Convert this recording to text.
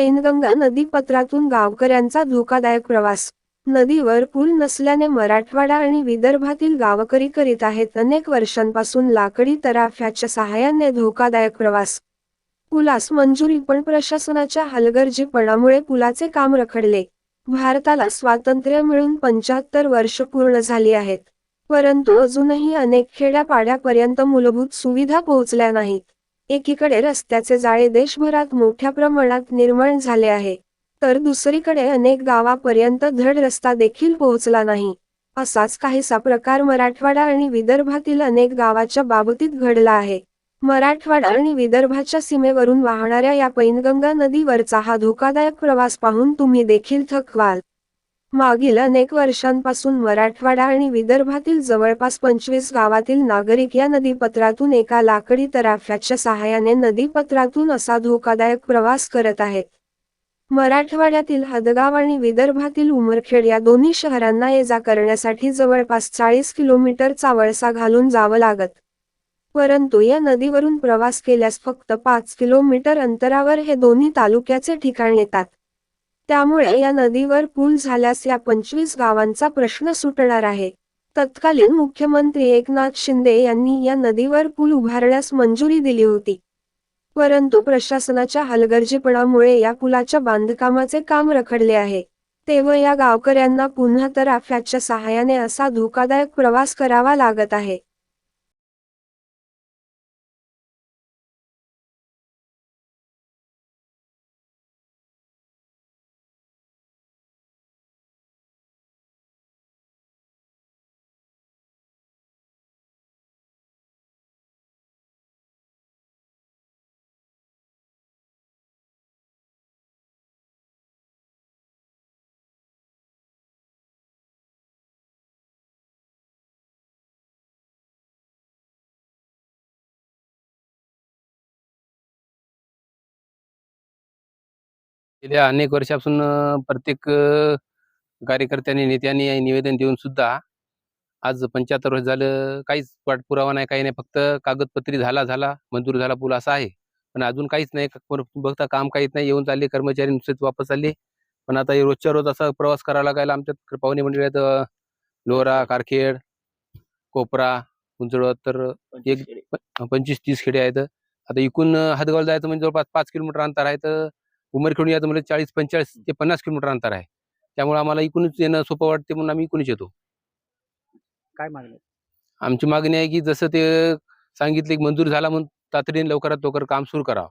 पैनगंगा नदीपत्रातून गावकऱ्यांचा धोकादायक प्रवास. नदीवर पूल नसल्याने मराठवाडा आणि विदर्भातील गावकरी करीत आहेत अनेक वर्षांपासून लाकडी तराफ्याच्या सहाय्याने धोकादायक प्रवास. पुलास मंजुरी पण प्रशासनाच्या हलगर्जीपणामुळे पुलाचे काम रखडले. भारताला स्वातंत्र्य मिळून पंच्याहत्तर वर्ष पूर्ण झाली आहेत. परंतु अजूनही अनेक खेड्यापाड्यापर्यंत मूलभूत सुविधा पोहोचल्या नाहीत. एकीकडे रस्त्याचे जाळे देशभरात मोठ्या प्रमाणात निर्माण झाले आहे तर दुसरीकडे अनेक गावापर्यंत धड रस्ता देखील पोहोचला नाही. असाच काहीसा प्रकार मराठवाडा आणि विदर्भातील अनेक गावाच्या बाबतीत घडला आहे. मराठवाडा आणि विदर्भाच्या सीमेवरून वाहणाऱ्या या पैनगंगा नदीवरचा हा धोकादायक प्रवास पाहून तुम्ही देखील थकवाल. मागील अनेक वर्षांपासून मराठवाडा आणि विदर्भातील जवळपास पंचवीस गावातील नागरिक या नदीपत्रातून एका लाकडी तराफ्याच्या सहाय्याने नदीपत्रातून असा धोकादायक प्रवास करत आहेत. मराठवाड्यातील हदगाव आणि विदर्भातील उमरखेड या दोन्ही शहरांना ये जा करण्यासाठी जवळपास चाळीस किलोमीटरचा वळसा घालून जावं लागत. परंतु या नदीवरून प्रवास केल्यास फक्त पाच किलोमीटर अंतरावर हे दोन्ही तालुक्याचे ठिकाण येतात. त्यामुळे या नदीवर पूल झाल्यास या पंचवीस गावांचा प्रश्न सुटणार आहे. तत्कालीन मुख्यमंत्री एकनाथ शिंदे यांनी या नदीवर पूल उभारण्यास मंजुरी दिली होती. परंतु प्रशासनाच्या हलगर्जीपणामुळे या पुलाच्या बांधकामाचे काम रखडले आहे. तेव्हा या गावकऱ्यांना पुन्हा तराफ्याच्या सहाय्याने असा धोकादायक प्रवास करावा लागत आहे. गेल्या अनेक वर्षापासून प्रत्येक कार्यकर्त्यांनी नेत्यांनी निवेदन देऊन सुद्धा आज पंच्याहत्तर वर्ष झालं काहीच पाठपुरावा नाही काही नाही फक्त कागदपत्री झाला झाला मंजूर झाला पूल असा आहे. पण अजून काहीच नाही बघता काम काहीच नाही येऊन चालले कर्मचारी नुसतेच वापस चालले. पण आता हे रोजच्या रोज असा प्रवास करावा लागायला आमच्यात पाहुणे मंडळी आहेत अं, लोहरा कारखेड कोपरा उंचळवत तर एक पंचवीस तीस खेडे आहेत. आता इकून अं, हदगावला जायचं म्हणजे जवळपास पाच किलोमीटर अंतर आहे तर उमरखेडून यायचं म्हणजे चाळीस पंचेचाळीस ते पन्नास किलोमीटर अंतर आहे. त्यामुळे आम्हाला इकूनच येणं सोपं वाटते म्हणून आम्ही इकूनच येतो. काय मागणी? आमची मागणी आहे की जसं ते सांगितले मंजूर झाला म्हणून तातडीने लवकरात लवकर काम सुरू करावं.